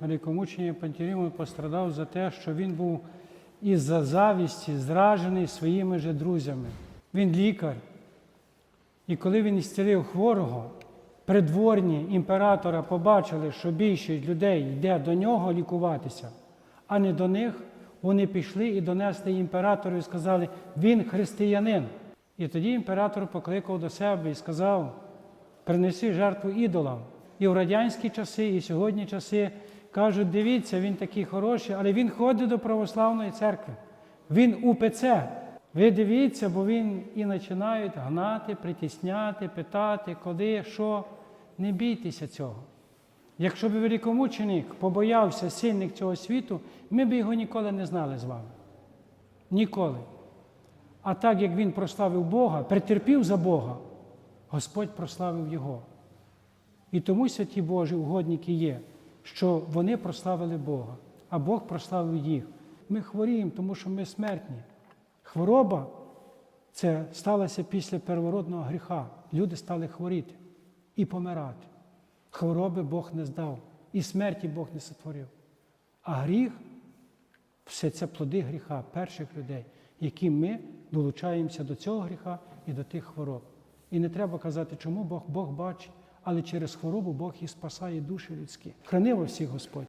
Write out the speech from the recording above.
Великомучення Пантелеймон пострадав за те, що він був із-за завісті зражений своїми же друзями. Він лікар. І коли він ісцілив хворого, придворні імператора побачили, що більшість людей йде до нього лікуватися, а не до них, вони пішли і донесли імператору і сказали, він християнин. І тоді імператор покликав до себе і сказав: принеси жертву ідолам. І в радянські часи, і сьогодні часи кажуть, дивіться, він такий хороший, але він ходить до православної церкви. Він УПЦ. Ви дивіться, бо він і починають гнати, притісняти, питати, коли, що. Не бійтеся цього. Якщо б великомученик побоявся сильних цього світу, ми б його ніколи не знали з вами. Ніколи. А так як він прославив Бога, претерпів за Бога, Господь прославив Його. І тому святі Божі угодники є, що вони прославили Бога, а Бог прославив їх. Ми хворіємо, тому що ми смертні. Хвороба це сталося після первородного гріха. Люди стали хворіти і помирати. Хвороби Бог не здав, і смерті Бог не сотворив. А гріх все це плоди гріха перших людей, які ми долучаємося до цього гріха і до тих хвороб. І не треба казати, чому Бог Бог бачить, але через хворобу Бог і спасає душі людські. Храни вас всіх Господь.